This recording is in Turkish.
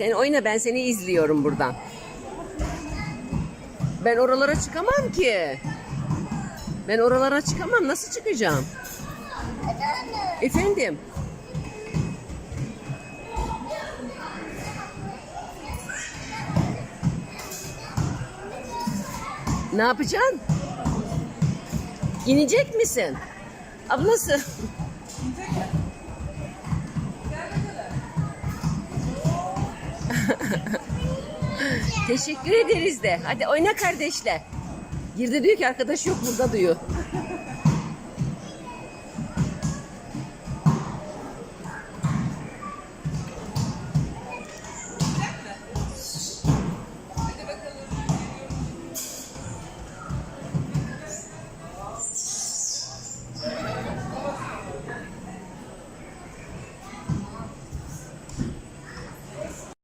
Sen oyna ben seni izliyorum buradan. Ben oralara çıkamam ki. Ben oralara çıkamam. Nasıl çıkacağım? Efendim? Ne yapacaksın? İnecek misin? Ablası. Teşekkür ederiz de. Hadi oyna kardeşle. Girdi diyor ki arkadaş yok burada diyor.